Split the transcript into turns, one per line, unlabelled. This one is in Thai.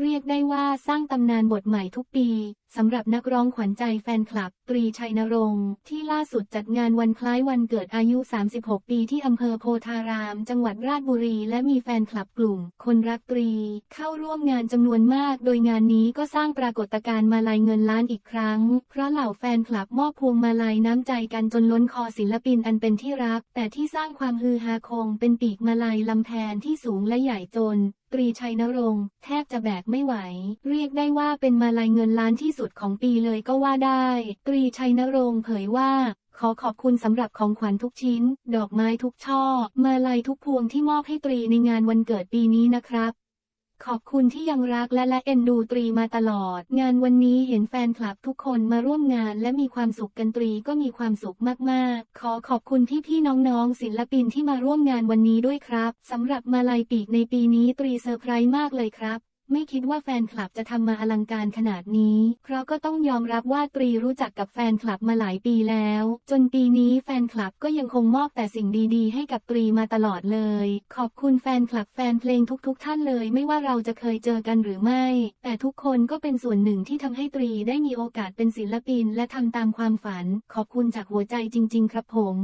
เรียกได้ว่าสร้างตำนานบทใหม่ทุกปี สำหรับนักร้องขวัญใจแฟนคลับ ตรีชัยนรงค์ ที่ล่าสุดจัดงานวันคล้ายวันเกิดอายุ 36 ปีที่อำเภอโพธาราม จังหวัดราชบุรี และมีแฟนคลับกลุ่ม คนรักตรี เข้าร่วมงานจำนวนมาก โดยงานนี้ก็สร้างปรากฏการณ์มาลัยเงินล้านอีกครั้ง เพราะเหล่าแฟนคลับมอบพวงมาลัยน้ำใจกันจนล้นคอศิลปินอันเป็นที่รัก แต่ที่สร้างความฮือฮาคง เป็นปีกมาลัยลำแพนที่สูงและใหญ่จนตรีชัยนรงค์แทบจะแบกไม่ไหว เรียกได้ว่าเป็นมาลัยเงินล้านที่สุดของปีเลยก็ว่าได้ ตรีีชัยนรงค์เผยว่า ขอขอบคุณสำหรับของขวัญทุกชิ้น ดอกไม้ทุกช่อ มาลัยทุกพวงที่มอบให้ตรีในงานวันเกิดปีนี้นะครับ ขอบคุณที่ยังรักและและเอ็นดูตรีมาตลอด งานวันนี้เห็นแฟนคลับทุกคนมาร่วมงานและมีความสุขกันตรีก็มีความสุขมากๆ ขอขอบคุณพี่ๆน้องๆศิลปินที่มาร่วมงานวันนี้ด้วยครับสำหรับมาลัยปีกในปีนี้ตรีเซอร์ไพรส์มากเลยครับ ไม่คิดว่าแฟนคลับจะทำมาอลังการขนาดนี้ เพราะก็ต้องยอมรับว่าตรีรู้จักกับแฟนคลับมาหลายปีแล้ว จนปีนี้แฟนคลับก็ยังคงมอบแต่สิ่งดีๆ ให้กับตรีมาตลอดเลย ขอบคุณแฟนคลับแฟนเพลงทุก ๆ ท่านเลย ไม่ว่าเราจะเคยเจอกันหรือไม่ แต่ทุกคนก็เป็นส่วนหนึ่งที่ทำให้ตรีได้มีโอกาสเป็นศิลปิน และทำตามความฝัน ขอบคุณจากหัวใจจริง ๆ ครับผม